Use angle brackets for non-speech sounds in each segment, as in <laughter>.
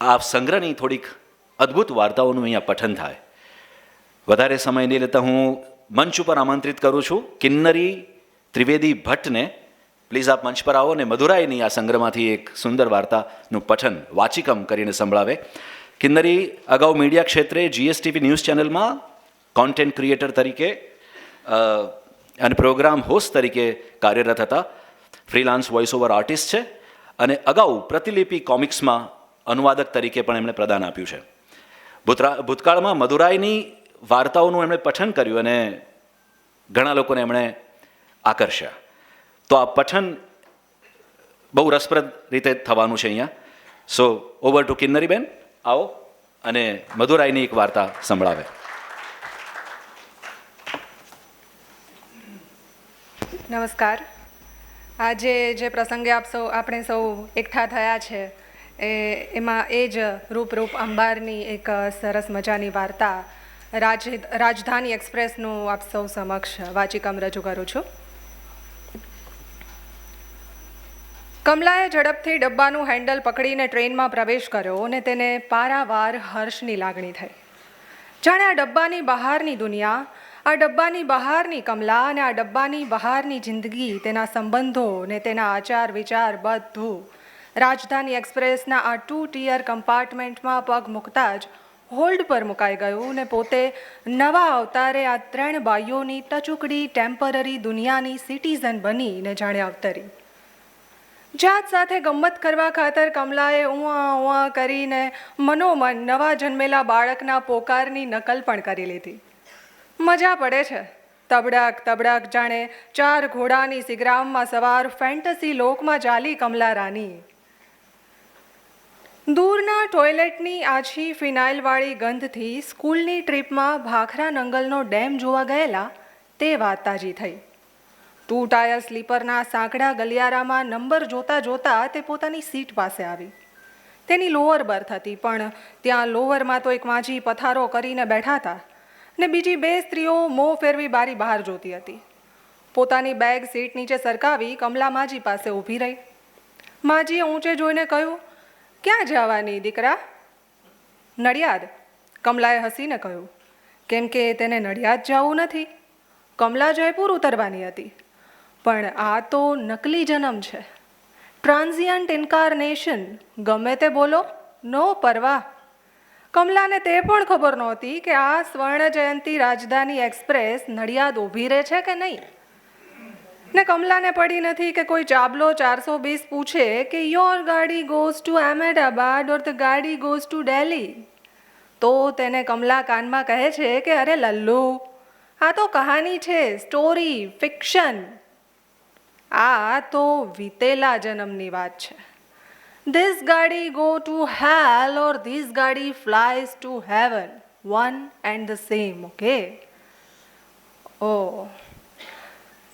આ સંગ્રહની થોડીક અદ્ભુત વાર્તાઓનું અહીંયા પઠન થાય. વધારે સમય નહીં લેતા હું મંચ ઉપર આમંત્રિત કરું છું. કિન્નરી ત્રિવેદી ભટ્ટને પ્લીઝ આપ મંચ પર આવો ને મધુરાઈની આ સંગ્રહમાંથી એક સુંદર વાર્તાનું પઠન વાચિકમ કરીને સંભળાવે. કિન્નરી અગાઉ મીડિયા ક્ષેત્રે જીએસટીવી ન્યૂઝ ચેનલમાં કોન્ટેન્ટ ક્રિએટર તરીકે અને પ્રોગ્રામ હોસ્ટ તરીકે કાર્યરત હતા. ફ્રીલાન્સ વોઇસ ઓવર આર્ટિસ્ટ છે. અને અગાઉ પ્રતિલિપિ કોમિક્સમાં અનુવાદક તરીકે પણ એમણે પ્રદાન આપ્યું છે. ભૂતરા, ભૂતકાળમાં મદુરાઈની વાર્તાઓનું એમણે પઠન કર્યું અને ઘણા લોકોને એમણે આકર્ષ્યા. તો આ પઠન બહુ રસપ્રદ રીતે થવાનું છે અહીંયા. સો ઓવર ટુ કિન્નરીબેન. આવો અને મધુરાઈની એક વાર્તા સંભળાવે. નમસ્કાર. આજે જે પ્રસંગે આપ સૌ, આપણે સૌ એકઠા થયા છે એ, એમાં એ જ રૂપરૂપ અંબારની એક સરસ મજાની વાર્તા રાજ, રાજધાની એક્સપ્રેસનું આપ સૌ સમક્ષ વાચિકામ રજૂ કરું છું. કમલાએ ઝડપથી ડબ્બાનું હેન્ડલ પકડીને ટ્રેનમાં પ્રવેશ કર્યો અને તેને પારાવાર હર્ષની લાગણી થઈ. જાણે આ ડબ્બાની બહારની દુનિયા, આ ડબ્બાની બહારની કમલા અને આ ડબ્બાની બહારની જિંદગી, તેના સંબંધો ને તેના આચાર વિચાર બધું રાજધાની એક્સપ્રેસના આ ટુ ટિયર કમ્પાર્ટમેન્ટમાં પગ મૂકતા જ હોલ્ડ પર મુકાઈ ગયું ને પોતે નવા અવતારે આ ત્રણ બાઈઓની ટચુકડી ટેમ્પરરી દુનિયાની સિટીઝન બની ને જાણે અવતરી. જાત સાથે ગમત કરવા ખાતર કમલાએ ઉઆ ઉઆ કરીને મનોમન નવા જન્મેલા બાળકના પોકારની નકલ પણ કરી લીધી. મજા પડે છે. તબડક તબડક જાણે ચાર ઘોડાની સિગ્રામમાં સવાર ફેન્ટસી લોકમાં ચાલી કમલા રાની. દૂરના ટોયલેટની આછી ફિનાઇલવાળી ગંધથી સ્કૂલની ટ્રીપમાં ભાખરા નંગલનો ડેમ જોવા ગયેલા તે વાત તાજી થઈ. ટુ ટાયર સ્લીપરના સાંકડા ગલિયારામાં નંબર જોતા જોતા તે પોતાની સીટ પાસે આવી. તેની લોઅર બર્થ હતી, પણ ત્યાં લોઅરમાં તો એક માજી પથારો કરીને બેઠા હતા ને બીજી બે સ્ત્રીઓ મોં ફેરવી બારી બહાર જોતી હતી. પોતાની બેગ સીટ નીચે સરકાવી કમલા માજી પાસે ઊભી રહી. માજીએ ઊંચે જોઈને કહ્યું ક્યાં જવાની દીકરા? નડિયાદ. કમલાએ હસીને કહ્યું, કેમ કે તેને નડિયાદ જવું નથી. કમલા જયપુર ઉતરવાની હતી. પણ આ તો નકલી જન્મ છે. ટ્રાન્ઝિયન્ટ ઇન્કાર્નેશન, ગમે તે બોલો, નો પરવા. કમલાને તે પણ ખબર નહોતી કે આ સ્વર્ણ જયંતી રાજધાની એક્સપ્રેસ નડિયાદ ઊભી રહે છે કે નહીં. ને કમલાને પડી નથી કે કોઈ ચાબલો ચારસો બીસ પૂછે કે your gaadi goes to Ahmedabad or the gaadi goes to Delhi તો તેને કમલા કાનમાં કહે છે કે અરે લલ્લુ, આ તો કહાની છે, સ્ટોરી, ફિક્શન. આ તો વીતેલા જન્મની વાત છે. This gaadi go to hell or this gaadi flies to heaven one and the same okay oh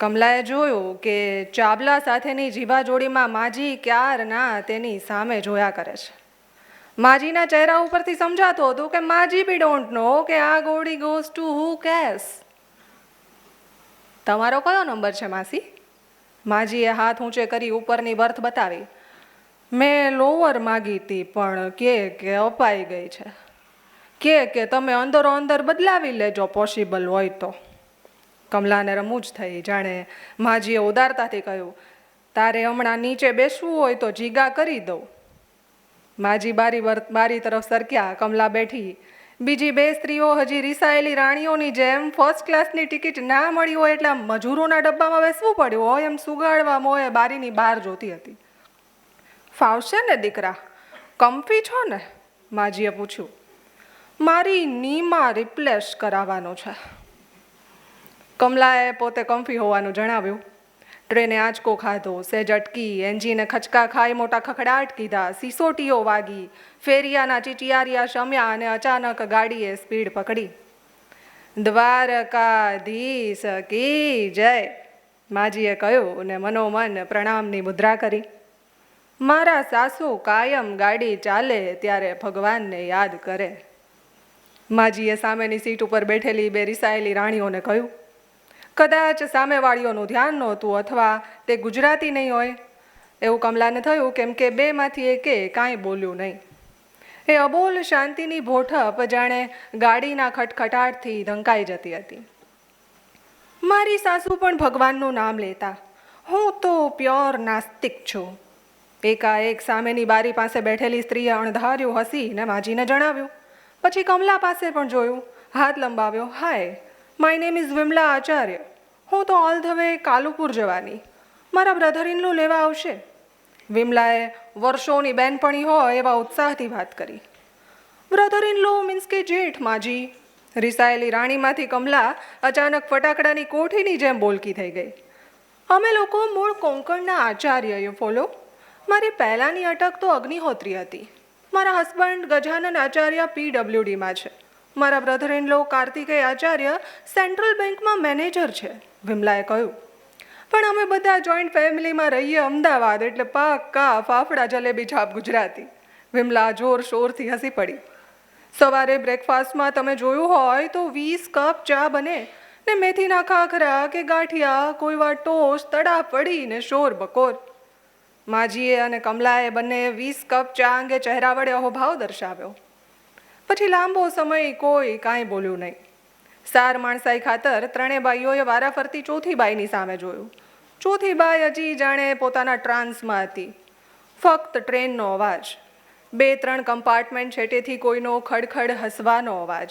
કમલાએ જોયું કે ચાબલા સાથેની જીવાજોડીમાં માજી ક્યારના તેની સામે જોયા કરે છે. માજીના ચહેરા ઉપરથી સમજાતું હતું કે માજી બી ડોન્ટ નો કે આ ગોળી ગોઝ ટુ હુ કેસ તમારો કયો નંબર છે માસી? માજીએ હાથ ઊંચે કરી ઉપરની બર્થ બતાવી. મેં લોવર માગી હતી પણ કે કે અપાઈ ગઈ છે. કે કે તમે અંદરો અંદર બદલાવી લેજો પોસિબલ હોય તો. કમલાને રમૂજ થઈ. જાણે માજીએ ઉદારતાથી કહ્યું, તારે હમણાં નીચે બેસવું હોય તો જીગા કરી દઉં. માજી બારી બારી તરફ સરક્યા. કમલા બેઠી. બીજી બે સ્ત્રીઓ હજી રિસાયેલી રાણીઓની જેમ ફર્સ્ટ ક્લાસની ટિકિટ ના મળી હોય એટલે મજૂરોના ડબ્બામાં બેસવું પડ્યું હોય, એમ સુગાડવા મોએ બારીની બહાર જોતી હતી. ફાવશે ને દીકરા? કમ્ફી છો ને? માજીએ પૂછ્યું. મારી નીમાં રિપ્લેસ કરાવવાનો છે. કમલાએ પોતે કમ્ફી હોવાનું જણાવ્યું. ટ્રેને આંચકો ખાધો સેજ અટકી, એન્જીને ખચકા ખાઈ મોટા ખખડાટ કીધા, સિસોટીઓ વાગી, ફેરિયાના ચીચિયારિયા શમ્યા અને અચાનક ગાડીએ સ્પીડ પકડી. દ્વારકાધીશ કી જય, માજીએ કહ્યું ને મનોમન પ્રણામની મુદ્રા કરી. મારા સાસુ કાયમ ગાડી ચાલે ત્યારે ભગવાનને યાદ કરે. માજીએ સામેની સીટ ઉપર બેઠેલી બે રિસાયેલી રાણીઓને કહ્યું કદાચ સામેવાળીઓનું ધ્યાન નહોતું અથવા તે ગુજરાતી નહીં હોય. એવું કમલાને થયું, કેમ કે બેમાંથી એકે કાંઈ બોલ્યું નહીં. એ અબોલ શાંતિની ભોઠપ જાણે ગાડીના ખટખટાટથી ધંકાઈ જતી હતી. મારી સાસુ પણ ભગવાનનું નામ લેતા. હું તો પ્યોર નાસ્તિક છું. એકાએક સામેની બારી પાસે બેઠેલી સ્ત્રીએ અણધાર્યું હસીને માજીને જણાવ્યું. પછી કમલા પાસે પણ જોયું, હાથ લંબાવ્યો, hi my name is Vimala Acharya હું તો ઓલ ધ વે કાલુપુર જવાની. મારા બ્રધર ઇનલો લેવા આવશે. વિમલાએ વર્ષોની બેનપણી હોય એવા ઉત્સાહથી વાત કરી. બ્રધર ઇન લો મીન્સ કે જેઠ માજી. રિસાયેલી રાણીમાંથી કમલા અચાનક ફટાકડાની કોઠીની જેમ બોલકી થઈ ગઈ. અમે લોકો મૂળ કોંકણના આચાર્ય યુ ફોલો. મારી પહેલાંની અટક તો અગ્નિહોત્રી હતી. મારા હસબન્ડ ગજાનન આચાર્ય પીડબ્લ્યુડીમાં છે. મારા brother in law Kartikeya Acharya central બેંકમાં મેનેજર છે, વિમલાએ કહ્યું. પણ અમે બધા જોઈન્ટ ફેમિલીમાં રહીએ અમદાવાદ, એટલે પાક્કા ફાફડા જલેબી છાપ ગુજરાતી. વિમલા જોર શોરથી હસી પડી. સવારે બ્રેકફાસ્ટમાં તમે જોયું હોય તો વીસ કપ ચા બને, ને મેથીના ખાખરા કે ગાંઠિયા, કોઈ વાર ટોસ્ટ તડા પડી ને શોર બકોર. માજીએ અને કમલાએ બંને વીસ કપ ચા અંગે ચહેરા વડે અહોભાવ દર્શાવ્યો. પછી લાંબો સમય કોઈ કાંઈ બોલ્યું નહીં. સાર માણસાઈ ખાતર ત્રણેય બાઈઓએ વારાફરતી ચોથી બાઈની સામે જોયું. ચોથી બાઈ હજી જાણે પોતાના ટ્રાન્સમાં હતી. ફક્ત ટ્રેનનો અવાજ. બે ત્રણ કમ્પાર્ટમેન્ટ છેટેથી કોઈનો ખડખડ હસવાનો અવાજ.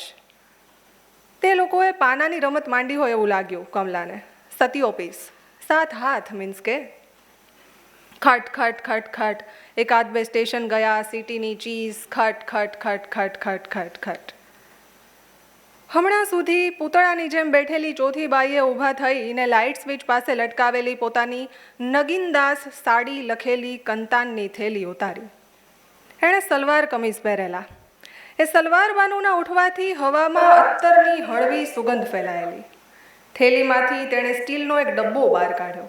તે લોકોએ પાનાની રમત માંડી હોય એવું લાગ્યું કમલાને. સતીઓ પીસ. સાત હાથ મીન્સ કે ખટ ખટ ખટ ખટ. એકાદ બે સ્ટેશન ગયા, સિટીની ચીઝ, ખટ ખટ ખટ ખટ ખટ ખટ ખટ. હમણાં સુધી પૂતળાની જેમ બેઠેલી ચોથી બાઈએ ઊભા થઈને લાઇટ સ્વિચ પાસે લટકાવેલી પોતાની નગીનદાસ સાડી લખેલી કંતાનની થેલી ઉતારી. એણે સલવાર કમીઝ પહેરેલા. એ સલવાર બાનુના ઉઠવાથી હવામાં અત્તરની હળવી સુગંધ ફેલાયેલી. થેલીમાંથી તેણે સ્ટીલનો એક ડબ્બો બહાર કાઢ્યો.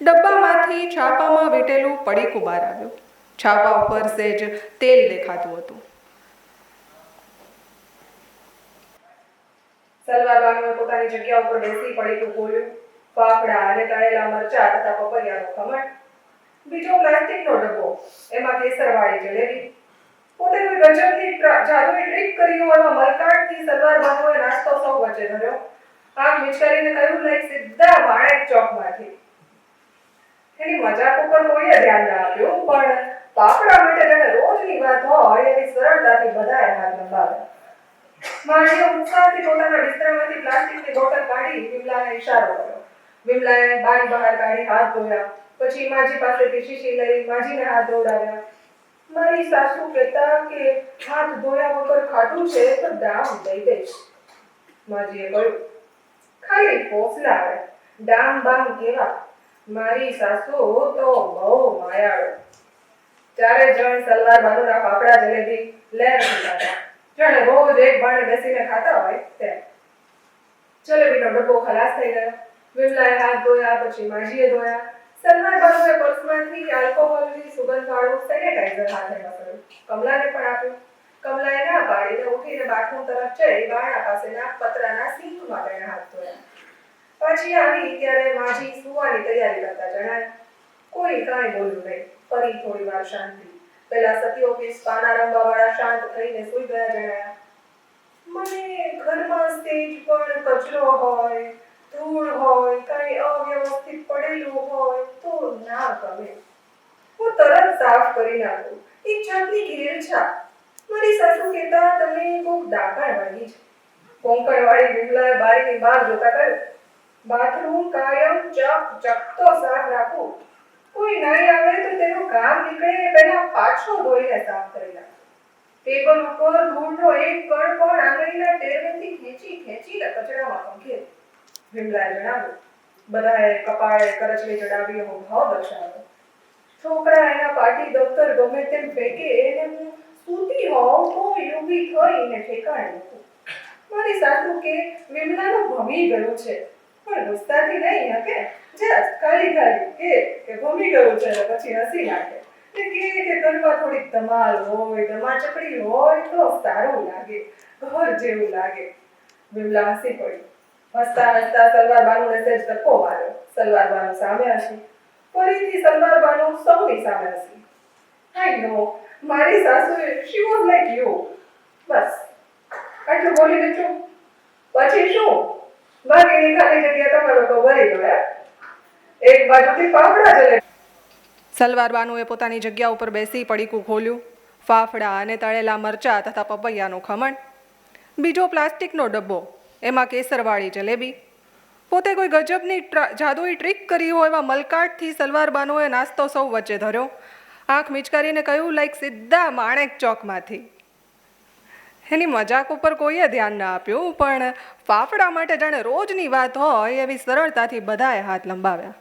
ડબ્બામાંથી છાપામાં વીટેલું પડીકું બહાર આવ્યું. છાપા ઉપર સેજ તેલ દેખાતું હતું. સલવાર બાનુએ પોતાની જગ્યા ઉપર બેસી પડીકું ખોલ્યું. ફાફડા અને તળેલા મરચા તથા પપૈયાનું ખમણ. બીજો પ્લાસ્ટિકનો ડબ્બો, એમાં કેસરવાળી જલેબી. પોતે કોઈ ગજબની જાદુઈ ટ્રીક કરી એવા મલકાટથી સલવાર બાનુએ નાસ્તો સૌ વચ્ચે ધર્યો. આંખ મિચકારીને કહ્યું લાઈક સીધા વાણેક ચોકમાંથી. એની મજાક ઉપર કોઈએ ધ્યાન ના આપ્યું, પણ પાપડા માટે જેને રોજની વાત હોય, એની સરળતાથી બધાએ હાથ લંબાવ્યા. માળીએ ઉત્સાહથી પોતાના બિસ્તરામાંથી પ્લાસ્ટિકની બોટલ કાઢી વિમલાને ઈશારો કર્યો. વિમલાએ બારી બહાર કાઢી હાથ ધોયા. પછી માજી પાસેથી શીશી લઈ માજીને હાથ દોડાવ્યા. મારી સાસુ કહેતા કે હાથ ધોયા વગર ખાટું છે તો દામ દઈ દઈશ. માજીએ કહ્યું, ખાલી ફોસલા આવે ડામ બામ કેવા? મારી સાસુ તો બહુ માયાળુ. ચારે જણ સલવાર બાનુના ફાફડા જલેબી લે નથી ખાતા. જાણે રોજ એક બાણે બેસીને ખાતા હોય તેમ. જલેબીનો ડબ્બો ખલાસ થઈ ગયો. વિમલાએ હાથ ધોયા, પછી માજીએ ધોયા. સલમાન બાનુએ પર્સમાંથી આલ્કોહોલની સુગંધવાળું સેનેટાઈઝર હાથે પકડ્યું. કમલાને પણ આપ્યું. કમલાએ ના પાડીને ઉઠીને બાથરૂમ તરફ જઈ બારણા પાસેના પતરાના સિંકમાં તેણે હાથ ધોયા. પાછી આવી ત્યારે માજી સુવાની તૈયારી કરતા જણાય, કોઈ કાંઈ બોલ્યું નહીં, ફરી થોડી વાર શાંતિ. પેલા સતીઓ ઓફિસ પાના રંગાવાળા શાંત થઈને સૂઈ ગયા જણાયા, મને ઘરમાં સ્ટેજ પર કચરો હોય, ધૂળ હોય, કાંઈ અવ્યવસ્થિત પડેલું હોય તો ના ગમે. હું તરત સાફ કરી નાખું. એક જાતની ઘેરછા મારી સાસુ કહેતા તમે કોક ડાકણ વાગી છે. કોંકણવાળી વિમલાએ બારીની બહાર જોતા કહ્યું બાથરૂમ કાયમ ચક ચકતો સાફ રાખો. કોઈ નાઈ આવે તો તેનું કામ નીકળે પહેલા પાછો ધોઈને સાફ કરી નાખો. ટેબલ ઉપર ધૂળનો એક કણ પણ આંગળીના ટેરવેથી ખેંચી ખેંચીને કચરામાં ખંખેર વિમલાએ જણાવ્યું, બધાએ કપાળે કરચલી ચડાવી એવો ભાવ દર્શાવ્યો છોકરા એના પાટી દફતર ગમે તેમ ફેંકે એને હું સૂતી હોઉં તો ઊભી થઈને ઠેકાણે મારી સાસુ કે, વિમલાનું ભમી ગયું છે. પણ ગુસ્સાથી નહીં હકે જસ્ટ ખાલી ખાલી કે કે ભમી ગયું છે પછી હસી નાખે કે કે કે ઘરમાં થોડીક ધમાલ હોય ધમાચકડી હોય તો સારું લાગે, ઘર જેવું લાગે. વિમલા હસી પડી. હસતા હસતા સલવાર બાનુને મેસેજ ધક્કો માર્યો. સલવાર બાનુ સામે હસી. ફરીથી સલવાર બાનુ સૌની સામે હસી. આઈ નો, મારી સાસુ શી વોઝ લાઈક યુ બસ, આટલું બોલીને છું પછી શું? બાકીની ખાલી જગ્યા પોતાની જગ્યા ઉપર બેસી પડીકું ખોલ્યું. ફાફડા અને તળેલા મરચાં તથા પપૈયાનું ખમણ. બીજો પ્લાસ્ટિકનો ડબ્બો, એમાં કેસરવાળી જલેબી. પોતે કોઈ ગજબની જાદુઈ ટ્રીક કરી હોય એવા મલકાટથી સલવાર બાનુએ નાસ્તો સૌ વચ્ચે ધર્યો. આંખ મિચકારીને કહ્યું, લાઈક સીધા માણેક ચોકમાંથી. એની મજાક ઉપર કોઈએ ધ્યાન ના આપ્યું, પણ ફાફડા માટે જાણે રોજની વાત હોય એવી સરળતાથી બધાએ હાથ લંબાવ્યા.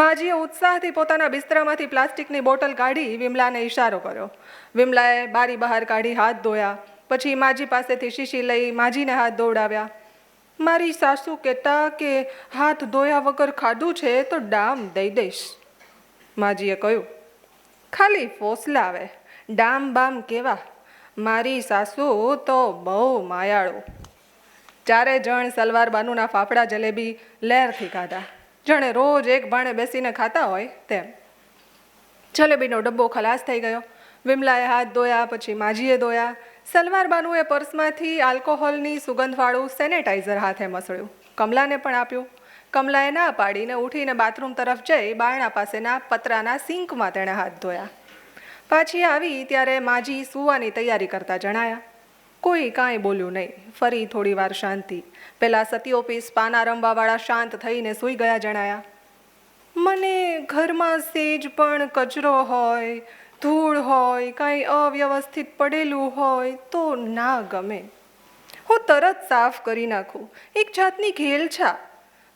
માજીએ ઉત્સાહથી પોતાના બિસ્તરામાંથી પ્લાસ્ટિકની બોટલ કાઢી વિમલાને ઈશારો કર્યો. વિમલાએ બારી બહાર કાઢી હાથ ધોયા, પછી માજી પાસેથી શીશી લઈ માજીને હાથ દોડાવ્યા મારી સાસુ કહેતા કે હાથ ધોયા વગર ખાધું છે તો ડામ દઈ દઈશ. માજીએ કહ્યું, ખાલી ફોસલાવે, ડામ બામ કેવા? મારી સાસુ તો બહુ માયાળું. ચારે જણ સલવાર બાનુના ફાફડા જલેબી લહેરથી ખાધા. જણે રોજ એક ભાણે બેસીને ખાતા હોય તેમ. જલેબીનો ડબ્બો ખલાસ થઈ ગયો. વિમલાએ હાથ ધોયા, પછી માજીએ ધોયા. સલવાર બાનુએ પર્સમાંથી આલ્કોહોલની સુગંધવાળું સેનેટાઈઝર હાથે મસળ્યું. કમલાને પણ આપ્યું. કમલાએ ના પાડીને ઉઠીને બાથરૂમ તરફ જઈ બારણા પાસેના પતરાના સિંકમાં તેણે હાથ ધોયા. પાછી આવી ત્યારે માજી સૂવાની તૈયારી કરતા જણાયા, કોઈ કાંઈ બોલ્યું નહીં, ફરી થોડી વાર શાંતિ. પેલા સતીઓપીસ પાના રમવાવાળા શાંત થઈને સૂઈ ગયા જણાયા, મને ઘરમાં સેજ પણ કચરો હોય, ધૂળ હોય, કાંઈ અવ્યવસ્થિત પડેલું હોય તો ના ગમે. હું તરત સાફ કરી નાખું, એક જાતની ઘેલછા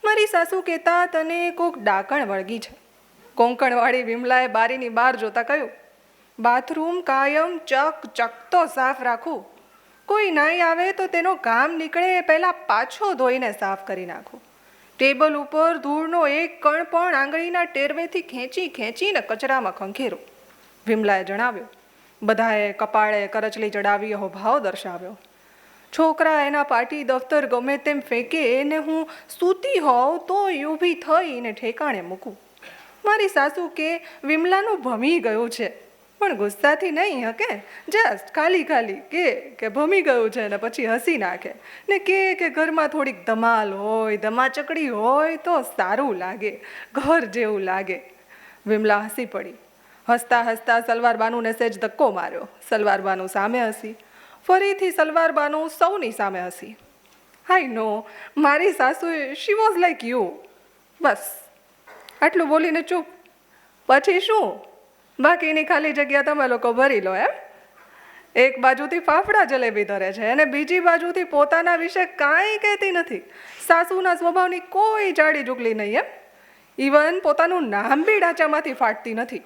મારી સાસુ કહેતા તને કોક ડાકણ વળગી છે. કોંકણવાળી વિમલાએ બારીની બહાર જોતા કહ્યું બાથરૂમ કાયમ ચક ચકતો સાફ રાખું કોઈ નહીં આવે તો તેનો ગામ નીકળે એ પહેલાં પાછો ધોઈને સાફ કરી નાખું ટેબલ ઉપર ધૂળનો એક કણ પણ આંગળીના ટેરવેથી ખેંચી ખેંચીને કચરામાં ખંખેરું. વિમલાએ જણાવ્યું, બધાએ કપાળે કરચલી ચડાવી એવો ભાવ દર્શાવ્યો. છોકરા એના પાટી દફતર ગમે તેમ ફેંકે ને હું સૂતી હોઉં તો ઊભી થઈને ઠેકાણે મૂકું. મારી સાસુ કે, વિમલાનું ભમી ગયું છે. પણ ગુસ્સાથી નહીં હકે જસ્ટ ખાલી ખાલી કે કે ભમી ગયું છે ને પછી હસી નાખે. ને કે કે ઘરમાં થોડીક ધમાલ હોય, ધમાચકડી હોય તો સારું લાગે, ઘર જેવું લાગે. વિમલા હસી પડી. હસતા હસતા સલવાર બાનુને સેજ ધક્કો માર્યો. સલવાર બાનુ સામે હસી. ફરીથી સલવાર બાનુ સૌની સામે હસી. આઈ નો મારી સાસુ શી વોઝ લાઈક યુ બસ. આટલું બોલીને ચૂપ. પછી શું? બાકીની ખાલી જગ્યા તમે લોકો ભરી લો, એમ? એક બાજુથી ફાફડા જલેબી ધરે છે અને બીજી બાજુથી પોતાના વિશે કાંઈ કહેતી નથી. સાસુના સ્વભાવની કોઈ જાડી જુગલી નહીં, એમ? ઇવન પોતાનું નામ બી ડાચામાંથી ફાટતી નથી.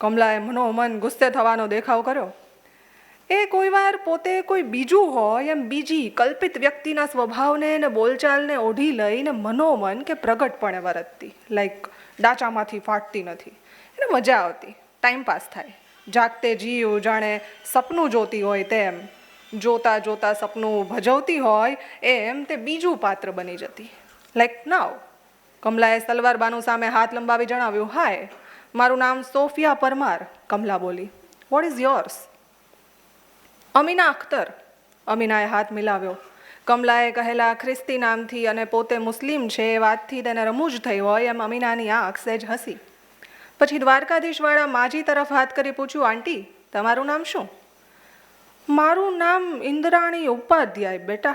કમલાએ મનોમન ગુસ્સે થવાનો દેખાવ કર્યો. એ કોઈવાર પોતે કોઈ બીજું હોય એમ બીજી કલ્પિત વ્યક્તિના સ્વભાવને અને બોલચાલને ઓઢી લઈને મનોમન કે પ્રગટપણે વરતતી. લાઈક ડાચામાંથી ફાટતી નથી. એને મજા આવતી. ટાઈમ પાસ થાય. જાગતે જીવ, જાણે સપનું જોતી હોય તેમ. જોતા જોતા સપનું ભજવતી હોય એમ તે બીજું પાત્ર બની જતી. લાઈક નાવ કમલાએ સલવાર બાનુ સામે હાથ લંબાવી જણાવ્યું, હાય, મારું નામ સોફિયા પરમાર. કમલા બોલી what is yours Amina Akhtar, અમીનાએ હાથ મિલાવ્યો. કમલાએ કહેલા, ખ્રિસ્તી નામથી અને પોતે મુસ્લિમ છે એ વાતથી તેને રમૂજ થઈ હોય. એમ અમીનાની આંખ સહેજ હસી. પછી દ્વારકાધીશવાળા માજી તરફ હાથ કરી પૂછ્યું, આંટી, તમારું નામ શું? મારું નામ ઇન્દ્રાણી ઉપાધ્યાય, બેટા.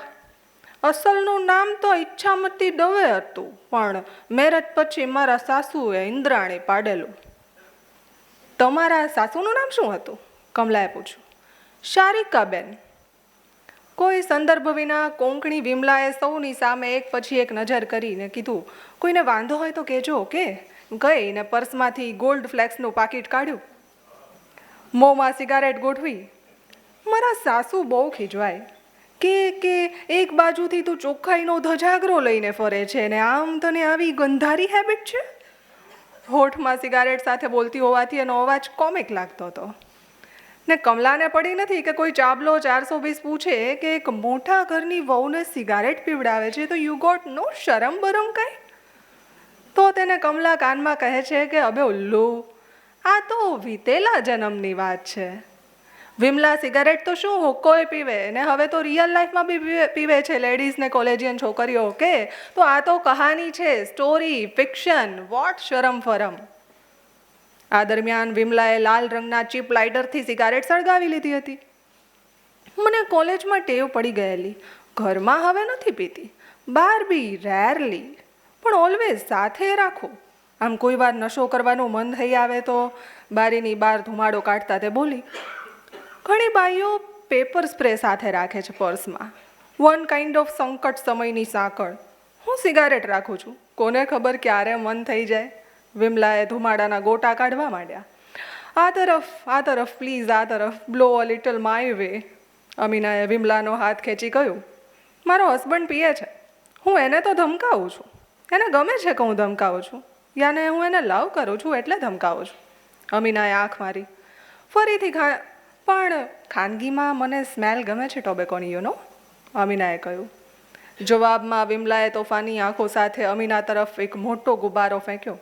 અસલનું નામ તો ઈચ્છામતી દવે હતું, પણ મેરેજ પછી મારા સાસુએ ઇન્દ્રાણી પાડેલું. તમારા સાસુનું નામ શું હતું? કમલાએ પૂછ્યું. શારિકાબેન. કોઈ સંદર્ભ વિના કોંકણી વિમલાએ સૌની સામે એક પછી એક નજર કરીને કીધું, કોઈને વાંધો હોય તો કહેજો કે ગઈ ને પર્સમાંથી ગોલ્ડ ફ્લેક્સનું પાકીટ કાઢ્યું. મોંમાં સિગારેટ ગોઠવી. મારા સાસુ બહુ ખીજવાય. કે કે, એક બાજુથી તું ચોખ્ખાઈનો ધજાગરો લઈને ફરે છે ને આમ તને આવી ગંધારી હેબિટ છે? હોઠમાં સિગારેટ સાથે બોલતી હોવાથી એનો અવાજ કોમિક લાગતો હતો. ને કમલાને પડી નથી કે કોઈ ચાબલો ચારસો વીસ પૂછે કે એક મોટા ઘરની વહુને સિગારેટ પીવડાવે છે તો યુ ગોટ નો શરમ બરમ કાંઈ? તો તેને કમલા કાનમાં કહે છે કે, અબે ઉલ્લુ, આ તો વીતેલા જન્મની વાત છે. વિમલા સિગારેટ તો શું હોકોએ પીવે? ને હવે તો રિયલ લાઈફમાં બી પીવે છે લેડીઝને કોલેજિયન છોકરીઓ, કે તો આ તો કહાની છે સ્ટોરી ફિક્શન વોટ શરમ ફરમ. આ દરમિયાન વિમલાએ લાલ રંગના ચીપ લાઇટરથી સિગારેટ સળગાવી લીધી હતી. મને કોલેજમાં ટેવ પડી ગયેલી. ઘરમાં હવે નથી પીતી. બાર બી રેરલી પણ ઓલવેઝ સાથે રાખું. આમ કોઈ વાર નશો કરવાનું મન થઈ આવે તો બારીની બહાર ધુમાડો કાઢતા તે બોલી, ઘણી બાઈઓ પેપર સ્પ્રે સાથે રાખે છે પર્સમાં વન કાઇન્ડ ઓફ સંકટ સમયની સાંકળ. હું સિગારેટ રાખું છું. કોને ખબર ક્યારે મન થઈ જાય? વિમલાએ ધુમાડાના ગોટા કાઢવા માંડ્યા. આ તરફ આ તરફ પ્લીઝ આ તરફ blow a little my way અમીનાએ વિમલાનો હાથ ખેંચી કહ્યું, મારો હસબન્ડ પીએ છે. હું એને તો ધમકાવું છું. એને ગમે છે કે હું ધમકાવું છું. યાને હું એને લવ કરું છું એટલે ધમકાવું છું. અમીનાએ આંખ મારી. ફરીથી ખા પણ ખાનગીમાં મને સ્મેલ ગમે છે ટોબેકોની યુનો અમીનાએ કહ્યું. જવાબમાં વિમલાએ તોફાની આંખો સાથે અમીના તરફ એક મોટો ગુબ્બારો ફેંક્યો.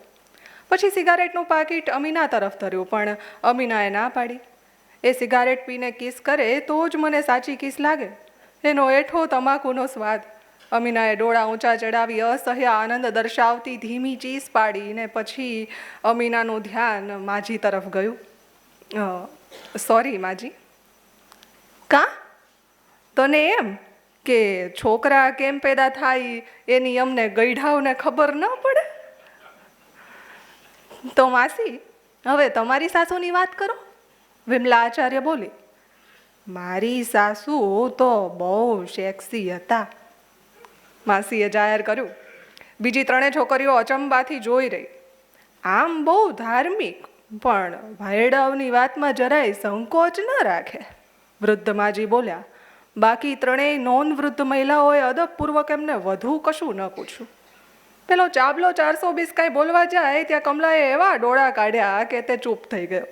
પછી સિગારેટનું પાકીટ અમીના તરફ ધર્યું, પણ અમીનાએ ના પાડી. એ સિગારેટ પીને કિસ કરે તો જ મને સાચી કિસ લાગે. એનો એઠો તમાકુનો સ્વાદ અમીનાએ ડોળા ઊંચા ચડાવી અસહ્ય આનંદ દર્શાવતી ધીમી ચીસ પાડી ને પછી અમીનાનું ધ્યાન માજી તરફ ગયું. સોરી માજી. કા? તને એમ કે છોકરા કેમ પેદા થાય એની અમને ગઈઢાવને ખબર ન પડે? તો માસી, હવે તમારી સાસુની વાત કરો. વિમલા આચાર્ય બોલી, મારી સાસુ તો બહુ સેક્સી હતા. માસીએ જાહેર કર્યું, બીજી ત્રણેય છોકરીઓ અચંબાથી જોઈ રહી. આમ બહુ ધાર્મિક, પણ ભાઈડાવની વાતમાં જરાય સંકોચ ન રાખે. વૃદ્ધ માજી બોલ્યા, બાકી ત્રણેય નોન વૃદ્ધ મહિલાઓએ અદબપૂર્વક એમને વધુ કશું ન પૂછ્યું. પેલો ચાબલો ચારસો બીસ કાંઈ બોલવા જાય ત્યાં કમલાએ એવા ડોળા કાઢ્યા કે તે ચૂપ થઈ ગયો.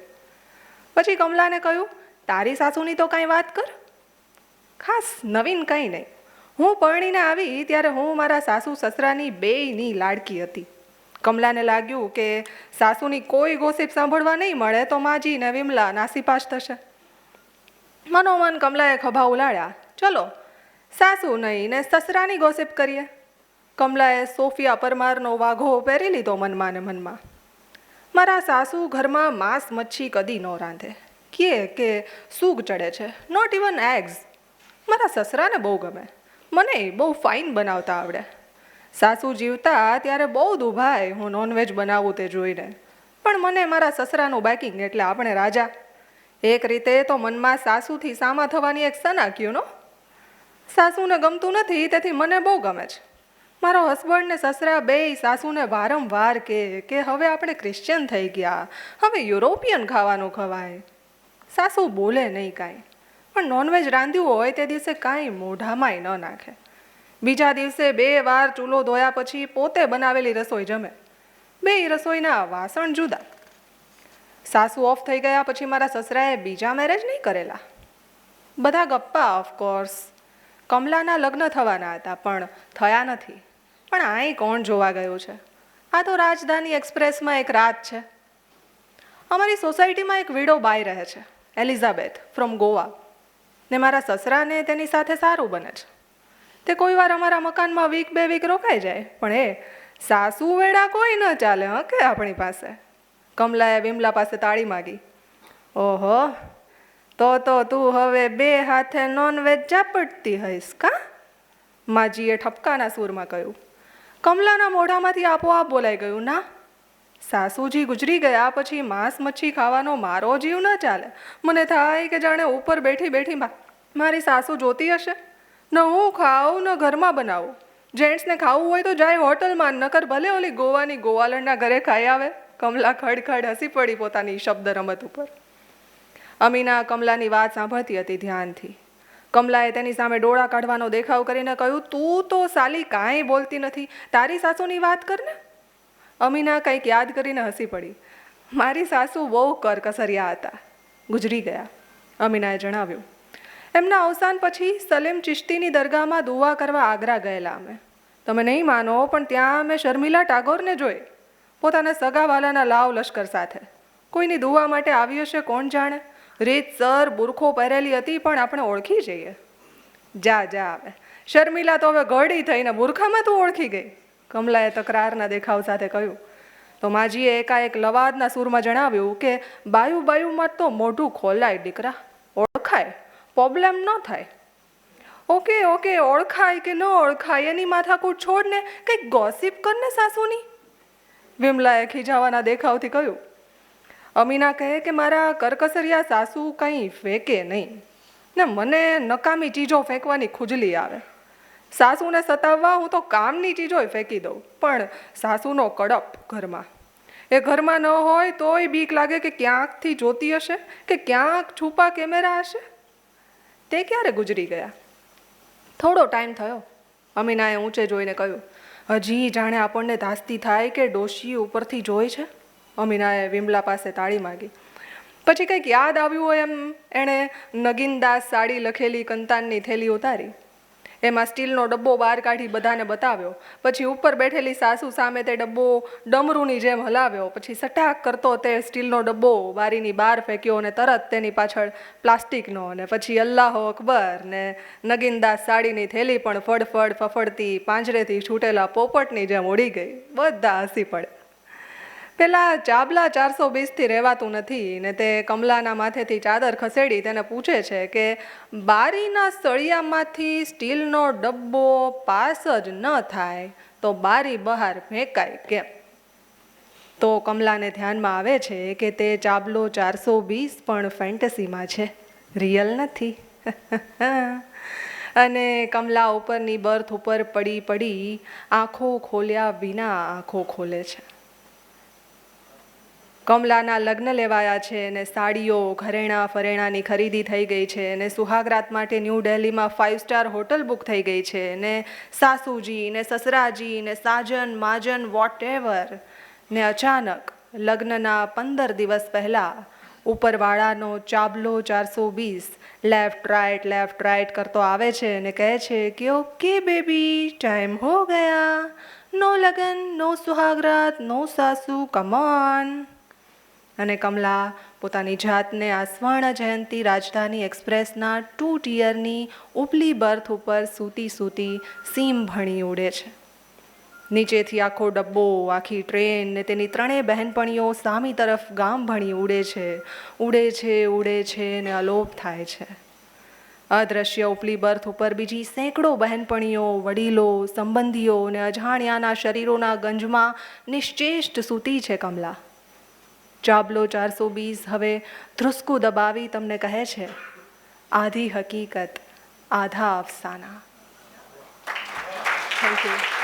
પછી કમલાને કહ્યું, તારી સાસુની તો કાંઈ વાત કર. ખાસ નવીન કંઈ નહીં. હું પરણીને આવી ત્યારે હું મારા સાસુ સસરાની બેયની લાડકી હતી. કમલાને લાગ્યું કે સાસુની કોઈ ગોસીપ સાંભળવા નહીં મળે તો માજી ને વિમલા નાસીપાસ થશે. મનોમન કમલાએ ખભા ઉલાળ્યા, ચલો, સાસુ નહીં ને સસરાની ગોસીપ કરીએ. કમલાએ સોફિયા પરમારનો વાઘો પહેરી લીધો મનમાં ને મનમાં. મારા સાસુ ઘરમાં માંસ મચ્છી કદી ન રાંધે. કહે કે સૂગ ચડે છે. નોટ ઇવન એગ્સ મારા સસરાને બહુ ગમે. મને બહુ ફાઇન બનાવતા આવડે. સાસુ જીવતા ત્યારે બહુ દુભાય હું નોનવેજ બનાવું તે જોઈને. પણ મને મારા સસરાનું બાઇકિંગ એટલે આપણે રાજા. એક રીતે તો મનમાં સાસુથી સામા થવાની એક સનાક્યું નો. સાસુને ગમતું નથી, તેથી મને બહુ ગમે છે. મારો હસબન્ડ ને સસરા બેય સાસુને વારંવાર કે કે હવે આપણે ક્રિશ્ચિયન થઈ ગયા. હવે યુરોપિયન ખાવાનું ખવાય. સાસુ બોલે નહીં કાંઈ. પણ નોનવેજ રાંધ્યું હોય તે દિવસે કાંઈ મોઢામાંય ન નાખે. બીજા દિવસે બે વાર ચૂલો ધોયા પછી પોતે બનાવેલી રસોઈ જમે. બે રસોઈના વાસણ જુદા. સાસુ ઓફ થઈ ગયા પછી મારા સસરાએ બીજા મેરેજ નહીં કરેલા. બધા ગપ્પા ઓફકોર્સ કમલાના લગ્ન થવાના હતા, પણ થયા નથી. પણ આય કોણ જોવા ગયું છે? આ તો રાજધાની એક્સપ્રેસમાં એક રાત છે. અમારી સોસાયટીમાં એક વિડો બાય રહે છે એલિઝાબેથ ફ્રોમ ગોવા ને મારા સસરાને તેની સાથે સારું બને છે. તે કોઈ વાર અમારા મકાનમાં વીક બે વીક રોકાઈ જાય, પણ એ સાસુ વેડા કોઈ ન ચાલે, હં, કે આપણી પાસે? કમલાએ વિમલા પાસે તાળી માગી. ઓહો, તો તો તું હવે બે હાથે નોનવેજ ચાપડતી હઈશ, કા? માજીએ ઠપકાના સૂરમાં કહ્યું. કમલાના મોઢામાંથી આપોઆપ બોલાઈ ગયું, ના સાસુજી ગુજરી ગયા પછી માંસ મચ્છી ખાવાનો મારો જીવ ન ચાલે. મને થાય કે જાણે ઉપર બેઠી બેઠી મારી સાસુ જોતી હશે. ન હું ખાઉં, ન ઘરમાં બનાવું. જેન્ટ્સને ખાવું હોય તો જાય હોટલમાં, નકર ભલે ઓલી ગોવાની ગોવાલણના ઘરે ખાઈ આવે. કમલા ખડખડ હસી પડી પોતાની શબ્દ રમત ઉપર. અમીના કમલાની વાત સાંભળતી હતી ધ્યાનથી. કમલાએ તેની સામે ડોળા કાઢવાનો દેખાવ કરીને કહ્યું, તું તો સાલી કાંઈ બોલતી નથી. તારી સાસુની વાત કર ને. અમીના કંઈક યાદ કરીને હસી પડી. મારી સાસુ બહુ કરકસરિયા હતા. ગુજરી ગયા. અમીનાએ જણાવ્યું, એમના અવસાન પછી સલીમ ચિશ્તીની દરગાહમાં દુવા કરવા આગ્રા ગયેલા અમે. તમે નહીં માનો, પણ ત્યાં અમે શર્મિલા ટાગોરને જોઈ. પોતાના સગાવાલાના લાવ લશ્કર સાથે. કોઈની દુવા માટે આવી હશે કોણ જાણે? રીતસર બુરખો પહેરેલી હતી, પણ આપણે ઓળખી જઈએ. જા જા, આવે. શર્મિલા તો હવે ગરડી થઈને બુરખામાં તું ઓળખી ગઈ. કમલાએ તકરારના દેખાવ સાથે કહ્યું, તો માજીએ એકાએક લવાદના સૂરમાં જણાવ્યું કે બાયુ બાયુમાં તો મોઢું ખોલાય દીકરા, ઓળખાય પ્રોબ્લેમ ન થાય. ઓકે ઓકે, ઓળખાય કે ન ઓળખાય, એની માથાકૂટ છોડને કંઈક ગોસિપ કરને સાસુની? વિમલાએ ખીજાવાના દેખાવથી કહ્યું, અમીના કહે કે મારા કરકસરિયા સાસુ કંઈ ફેંકે નહીં ને મને નકામી ચીજો ફેંકવાની ખુજલી આવે. સાસુને સતાવવા હું તો કામની ચીજોય ફેંકી દઉં. પણ સાસુનો કડપ ઘરમાં. એ ઘરમાં ન હોય તોય બીક લાગે કે ક્યાંકથી જોતી હશે? કે ક્યાંક છુપા કેમેરા હશે? તે ક્યારે ગુજરી ગયા? થોડો ટાઈમ થયો. અમીનાએ ઊંચે જોઈને કહ્યું, હજી જાણે આપણને ધાસ્તી થાય કે ડોશી ઉપરથી જોઈ છે? અમીનાએ વિમલા પાસે તાળી માગી. પછી કંઈક યાદ આવ્યું હોય એમ એણે નગીનદાસ સાડી લખેલી કંતાનની થેલી ઉતારી. એમાં સ્ટીલનો ડબ્બો બહાર કાઢી બધાને બતાવ્યો. પછી ઉપર બેઠેલી સાસુ સામે તે ડબ્બો ડમરૂની જેમ હલાવ્યો. પછી સટાક કરતો તે સ્ટીલનો ડબ્બો બારીની બહાર ફેંક્યો અને તરત તેની પાછળ પ્લાસ્ટિકનો અને પછી અલ્લાહો અકબર ને નગીનદાસ સાડીની થેલી પણ ફડફડ ફફડતી પાંજરેથી છૂટેલા પોપટની જેમ ઉડી ગઈ. બધા હસી પડે. પેલા ચાબલા ચારસો બીસથી રહેવાતું નથી ને તે કમલાના માથેથી ચાદર ખસેડી તેને પૂછે છે કે બારીના સળિયામાંથી સ્ટીલનો ડબ્બો પાસ જ ન થાય તો બારી બહાર ફેંકાય કેમ? તો કમલાને ધ્યાનમાં આવે છે કે તે ચાબલો ચારસો બીસ પણ ફેન્ટસીમાં છે. રિયલ નથી. <laughs> અને કમલા ઉપરની બર્થ ઉપર પડી પડી આંખો ખોલ્યા વિના આંખો ખોલે છે. કમલાના લગ્ન લેવાયા છે અને સાડીઓ, ઘરેણાં, ફરેણાની ખરીદી થઈ ગઈ છે અને સુહાગરાત માટે ન્યૂ દિલ્હીમાં ફાઇવ સ્ટાર હોટલ બુક થઈ ગઈ છે ને સાસુજી ને સસરાજી ને સાજન, માજન વોટ એવર ને અચાનક લગ્નના પંદર દિવસ પહેલાં ઉપરવાળાનો ચાબલો ચારસો વીસ લેફ્ટ રાઇટ લેફ્ટ રાઇટ કરતો આવે છે અને કહે છે કે, ઓકે બેબી, ટાઈમ હો ગયા. નો લગન, નો સુહાગરાત નો સાસુ કમોન અને કમલા પોતાની જાતને આ સ્વર્ણ જયંતી રાજધાની એક્સપ્રેસના ટુ ટિયરની ઉપલી બર્થ ઉપર સૂતી સૂતી સીમ ભણી ઉડે છે. નીચેથી આખો ડબ્બો, આખી ટ્રેન ને તેની ત્રણેય બહેનપણીઓ સામી તરફ ગામ ભણી ઉડે છે ઉડે છે ઉડે છે ને અલોપ થાય છે. અદ્રશ્ય ઉપલી બર્થ ઉપર બીજી સેંકડો બહેનપણીઓ, વડીલો, સંબંધીઓ ને અજાણ્યાના શરીરોના ગંજમાં નિશ્ચેષ્ટ સૂતી છે કમલા. ચાબલો ચારસો બીસ હવે ધ્રુસકું દબાવી તમને કહે છે, આધી હકીકત, આધા અફસાના. Thank you